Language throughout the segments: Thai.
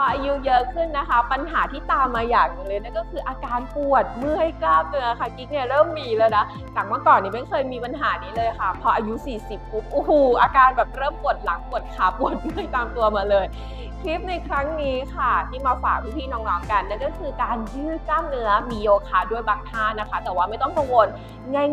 พออายุเยอะขึ้นนะคะ ปัญหาที่ตามมาอย่างหนึงเลยนั่นก็คืออาการปวดเมื่อยกล้ามเนื้อค่ะกิ๊กเนี่ยเริ่มมีแล้วนะจากเมื่อก่อนนี่ไม่เคยมีปัญหานี้เลยค่ะ พออายุ 40ปุ๊บโอ้โหอาการแบบเริ่มปวดหลังปวดขาปวดเมื่อยตามตัวมาเลย คลิปในครั้งนี้ค่ะ ที่มาฝากพี่ๆน้องๆกันนั่นก็คือการยืดกล้ามเนื้อมีโยคะด้วยบางท่านะคะ แต่ว่าไม่ต้องกังวล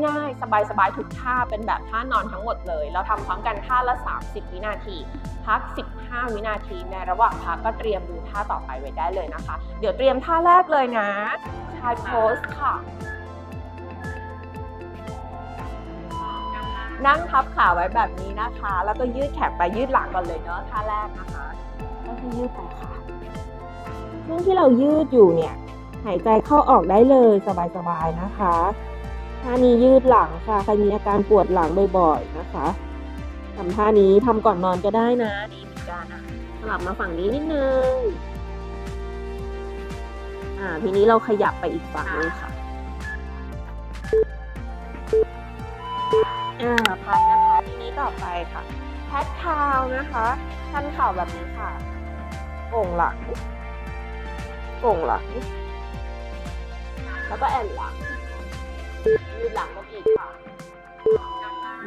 ง่ายๆ สบายๆทุกท่าเป็นแบบท่านอนทั้งหมดเลย เราทำพร้อมกันท่าละ 30 วินาที พัก 15 วินาทีในระหว่างพักก็เตรียมดูท่าต่อไปไว้ได้เลยนะคะ เดี๋ยวเตรียมท่าแรกเลยนะชายโพสค่ะ นั่งทับขาไว้แบบนี้นะคะ แล้วก็ยืดแขนไปยืดหลังก่อนเลยเนาะท่าแรกนะคะก็คือยืดไปค่ะช่วงที่เรายืดอยู่เนี่ยหายใจเข้าออกได้เลยสบายๆนะคะท่านี้ยืดหลังค่ะใครมีอาการปวดหลังบ่อยๆนะคะทำท่านี้ทำก่อนนอนก็ได้นะดีเหมือนกันนะส ลับมาฝั่งนี้นิดนึง อ่า ทีนี้เราขยับไปอีกฝั่งนึงค่ะ อ่า พักนะคะ ทีนี้ต่อไปค่ะ แพทคาวนะคะชันเข่าแบบนี้ค่ะโก่งหลังโก่งหลัง แล้วก็แอนหลัง ยืดหลังกันอีกค่ะ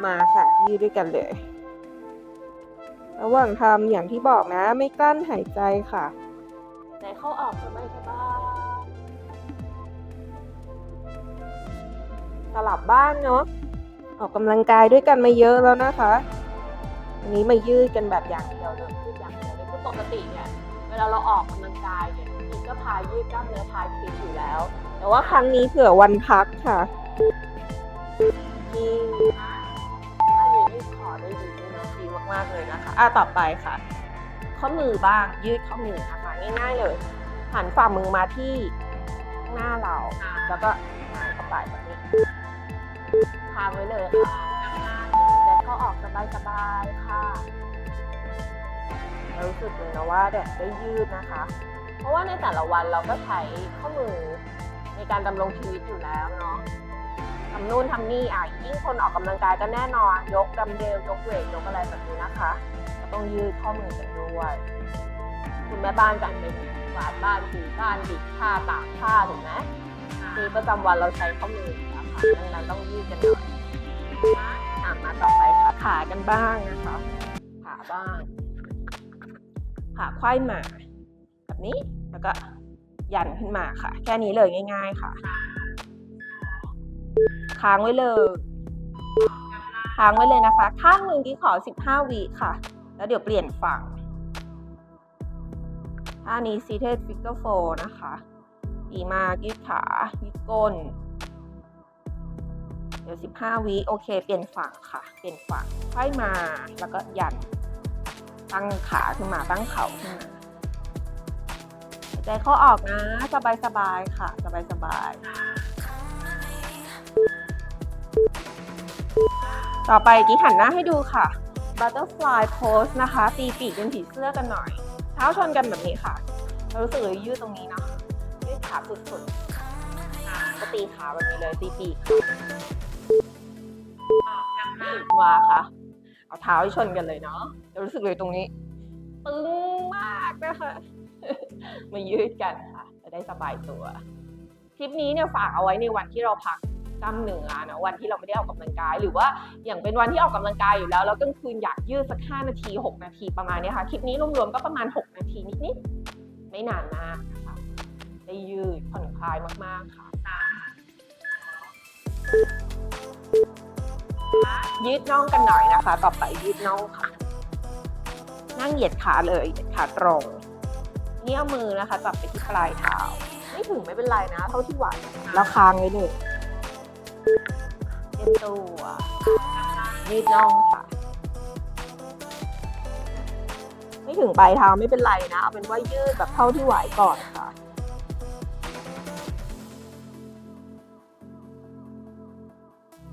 มาค่ะ ยืดด้วยกันเลย ระหว่างทำอย่างที่บอกนะไม่กลั้นหายใจค่ะหายใจเข้าออกสบายสบายสลับบ้างเนาะออกกำลังกายด้วยกันมาเยอะแล้วนะคะอันนี้มายืดกันแบบอย่างเดียวเลยยืดอย่างเดียวเลยคือปกติเนี่ยเวลาเราออกกำลังกายเนี่ยจริงๆก็พายืดกล้ามเนื้อพายคลิปอยู่แล้ว แต่ว่าครั้งนี้เผื่อวันพักค่ะยืดถ้านี้ยืดคอได้ดีด้วยนะดี มาก ๆ เลยนะคะ อะต่อไปค่ะ ข้อมือบ้างยืดข้อมือนะคะง่ายๆเลย หันฝ่ามือมาที่หน้าเรา แล้วก็หายเข้าไปแบบนี้ค้างไว้เลยค่ะใจเข้าออกสบายๆค่ะรู้สึกเลยนะว่าแบบได้ยืดนะคะ เพราะว่าในแต่ละวันเราก็ใช้ข้อมือในการดำรงชีวิตอยู่แล้วเนาะ ทำนู่นทำนี่อะยิ่งคนออกกำลังกายก็แน่นอน ยกดัมเบลยกเวทยกอะไรแบบนี้นะคะก็ต้องยืดข้อมือกันด้วยคุณแม่บ้านกันเป็นกวาดบ้านถูบ้านดิบผ้าตากผ้าถูกไหมคือประจำวันเราใช้ข้อมืออยู่แล้วค่ะดังนั้นต้องยืดกันหน่อยอะมาต่อไปค่ะขากันบ้างนะคะขาบ้างขาไขว้มาแบบนี้แล้วก็ยันขึ้นมาค่ะ แค่นี้เลยง่าย ๆ ค่ะ ค้างไว้เลย ค้างไว้เลยนะคะ ข้างหนึ่งที่ขอ 15วิค่ะ แล้วเดี๋ยวเปลี่ยนฝั่งท่านี้ seated figure four นะคะ ดีมากยืดขา ยืดก้น เดี๋ยว 15วิโอเค เปลี่ยนฝั่งค่ะ เปลี่ยนฝั่งค่อยมาแล้วก็ยัน ตั้งขาขึ้นมา ตั้งเข่าขึ้นมาใจเข้าออกนะ สบายสบายๆค่ะ สบายสบายๆ ต่อไปกิ๊กหันหน้าให้ดูค่ะ butterfly pose นะคะ ตีปีกเป็นผีเสื้อกันหน่อย เท้าชนกันแบบนี้ค่ะ เรารู้สึกเลยยืดตรงนี้เนาะยืดขาสุดๆก็ตีขาแบบนี้เลยตีปีกมาค่ะ เอาเท้าให้ชนกันเลยเนาะจะรู้สึกเลยตรงนี้ตึงมากนะคะ มายืดกันค่ะ จะได้สบายตัว คลิปนี้เนี่ยฝากเอาไว้ในวันที่เราพัก กล้ามเนื้อนะวันที่เราไม่ได้ออกกำลังกาย หรือว่าอย่างเป็นวันที่ออกกำลังกายอยู่แล้วแล้วกลางคืนอยากยืดสัก 5 นาที 6 นาทีประมาณนี้ค่ะคลิปนี้รวมๆก็ประมาณ 6 นาทีนิดๆไม่นานมากนะคะได้ยืดผ่อนคลายมากๆค่ะยืดน่องกันหน่อยนะคะ ต่อไปยืดน่องค่ะ นั่งเหยียดขาเลยเหยียดขาตรงเนี่เอามือนะคะจับไปที่ปลายเท้า ไม่ถึงไม่เป็นไรนะ เท่าที่ไหวแล้วค้างไว้เลย เต็มตัวยืดน่องค่ะ ไม่ถึงปลายเท้าไม่เป็นไรนะ เอาเป็นว่ายืดแบบเท่าที่ไหวก่อนค่ะ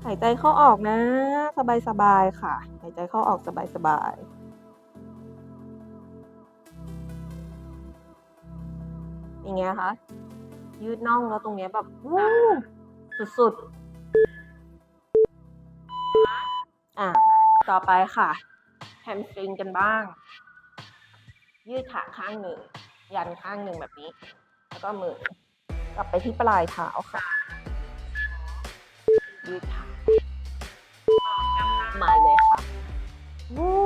หายใจเข้าออกนะ สบายสบายๆค่ะ หายใจเข้าออกสบายสบายๆอย่างเงี้ยคะยืดน่องแล้วตรงเนี้ยแบบวู้สุดๆ อะต่อไปค่ะแฮมสตริงกันบ้าง ยืดขาข้างหนึ่ง ยันข้างหนึ่งแบบนี้ แล้วก็มือกลับไปที่ปลายเท้าค่ะ ยืดขามาเลยค่ะวู้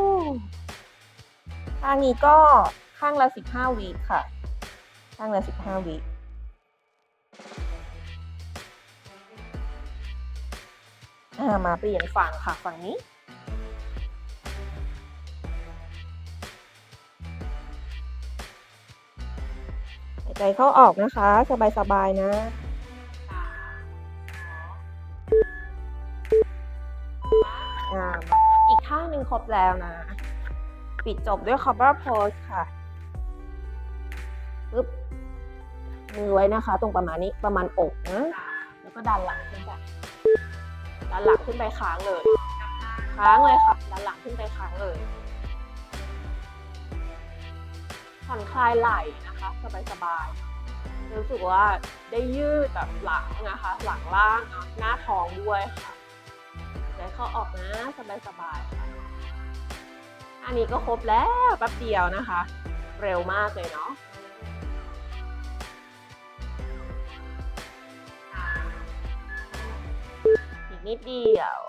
ข้างนี้ก็ข้างละสิบห้าวิค่ะ ข้างละสิบห้าวิ มาเปลี่ยนฝั่งค่ะฝั่งนี้ หายใจเข้าออกนะคะ สบายๆนะอีกข้างหนึ่งครบแล้วนะ ปิดจบด้วย cover pose ค่ะปึ๊บมือไว้นะคะ ตรงประมาณนี้ประมาณอกนะ แล้วก็ดันหลังขึ้นไป ดันหลังขึ้นไปค้างเลย ค้างเลยค่ะ ดันหลังขึ้นไปค้างเลยผ่อนคลายไหล่นะคะ สบายๆรู้สึกว่าได้ยืดแบบหลังนะคะ หลังล่างหน้าท้องด้วยค่ะใจเข้าออกนะสบายๆค่ะ อันนี้ก็ครบแล้วแป๊บเดียวนะคะ เร็วมากเลยเนาะ นิดเดียว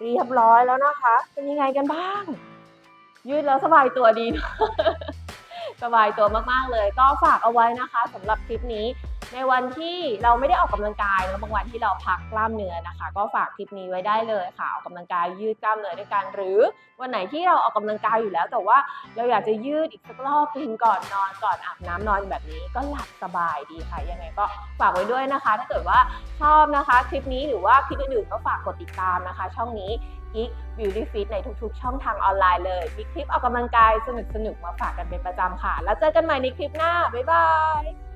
เรียบร้อยแล้วนะคะ เป็นยังไงกันบ้าง ยืดแล้วสบายตัวดีเนอะสบายตัวมากๆเลย ก็ฝากเอาไว้นะคะสำหรับคลิปนี้ ในวันที่เราไม่ได้ออกกำลังกายนะบางวันที่เราพักกล้ามเนื้อนะคะ ก็ฝากคลิปนี้ไว้ได้เลยค่ะ ออกกำลังกายยืดกล้ามเนื้อด้วยกัน หรือวันไหนที่เราออกกำลังกายอยู่แล้ว แต่ว่าเราอยากจะยืดอีกสักรอบนึงก่อนนอนก่อนอาบน้ำนอนแบบนี้ก็หลับสบายดีค่ะ ยังไงก็ฝากไว้ด้วยนะคะ ถ้าเกิดว่าชอบนะคะคลิปนี้หรือว่าคลิปอื่นๆก็ฝากกดติดตามนะคะ ช่องนี้ Geek Beauty Fit ในทุกๆ ช่องทางออนไลน์เลย มีคลิปออกกำลังกายสนุกๆ มาฝากกันเป็นประจำค่ะ แล้วเจอกันใหม่ในคลิปหน้า บ๊ายบาย